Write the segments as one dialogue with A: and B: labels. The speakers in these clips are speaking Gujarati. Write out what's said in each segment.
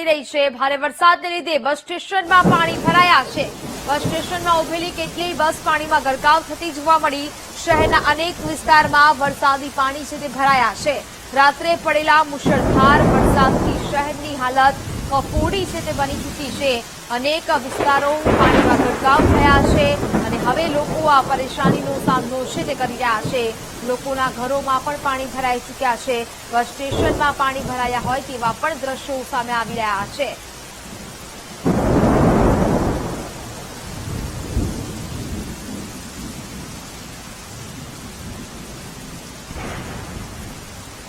A: મળી રહી છે. ભારે વરસાદને લીધે બસ સ્ટેશનમાં પાણી ભરાયા છે. બસ સ્ટેશનમાં ઉભેલી કેટલીય બસ પાણીમાં ગરકાવ થતી જોવા મળી. શહેરના અનેક વિસ્તારમાં વરસાદી પાણી છે તે ભરાયા છે. રાત્રે પડેલા મુશળધાર વરસાદથી શહેરની હાલત કફોડી છે તે બની ચૂકી છે. અનેક વિસ્તારો પાણીમાં ગરકાવ થયા છે અને લોકો આ પરેશાનીનો સામનો છે તે કરી રહ્યા છે. લોકોના ઘરોમાં પણ પાણી ભરાઈ ચૂક્યા છે. બસ સ્ટેશનમાં પાણી ભરાયા હોય તેવા પણ દ્રશ્યો સામે આવી રહ્યા છે.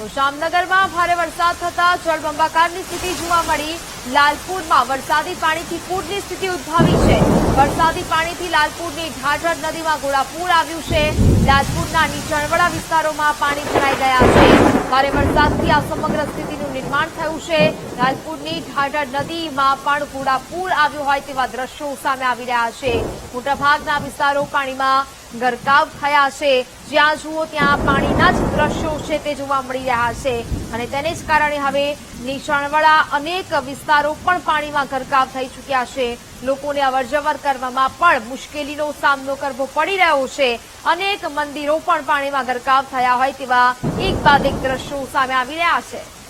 A: તો જામનગરમાં ભારે વરસાદ થતા જળબંબાકારની સ્થિતિ જોવા મળી. લાલપુરમાં વરસાદી પાણીથી પૂરની સ્થિતિ ઉદ્ભવી છે. વરસાદી પાણીથી લાલપુરની ઢાઢર નદીમાં ઘોડાપૂર આવ્યું છે. લાલપુરના નીચાણવાળા વિસ્તારોમાં પાણી ભરાઈ ગયા છે. ભારે વરસાદથી આ સમગ્ર સ્થિતિનું નિર્માણ થયું છે. લાલપુરની ઢાઢર નદીમાં પણ ઘોડાપૂર આવ્યું હોય તેવા દ્રશ્યો સામે આવી રહ્યા છે. મોટાભાગના વિસ્તારો પાણીમાં ગરકાવ થયા છે. જ્યાં જુઓ ત્યાં પાણીના જ દ્રશ્યો છે તે જોવા મળી રહ્યા છે. અને તેને જ કારણે હવે નીચાણવાળા અનેક વિસ્તારો પણ પાણીમાં ગરકાવ થઈ ચૂક્યા છે. લોકોને અવરજવર કરવામાં પણ મુશ્કેલીનો સામનો કરવો પડી રહ્યો છે. અનેક મંદિરો પણ પાણીમાં ગરકાવ થયા હોય તેવા એક બાદ એક દ્રશ્યો સામે આવી રહ્યા છે.